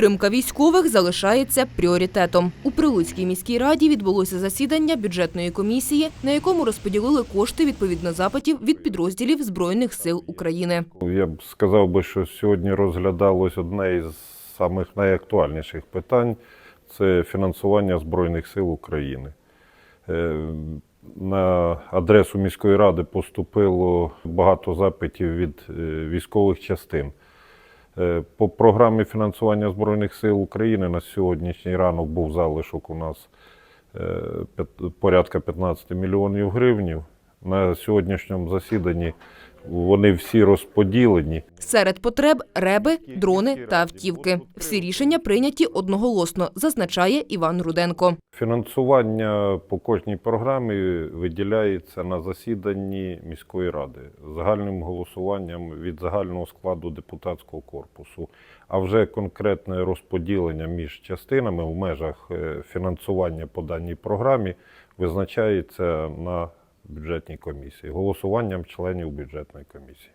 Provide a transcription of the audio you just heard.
Підтримка військових залишається пріоритетом. У Прилуцькій міській раді відбулося засідання бюджетної комісії, на якому розподілили кошти відповідно запитів від підрозділів Збройних сил України. Я б сказав би, що сьогодні розглядалось одне із самих найактуальніших питань це фінансування Збройних сил України. Е, На адресу міської ради поступило багато запитів від е, військових частин. Е, По програмі фінансування Збройних сил України на сьогоднішній ранок був залишок у нас е, порядка 15 мільйонів гривнів. На сьогоднішньому засіданні вони всі розподілені. Серед потреб реби, дрони та автівки. Всі рішення прийняті одноголосно, зазначає Іван Руденко. Фінансування по кожній програмі виділяється на засіданні міської ради загальним голосуванням від загального складу депутатського корпусу. А вже конкретне розподілення між частинами в межах е, фінансування по даній програмі визначається на бюджетній комісії, голосуванням членів бюджетної комісії.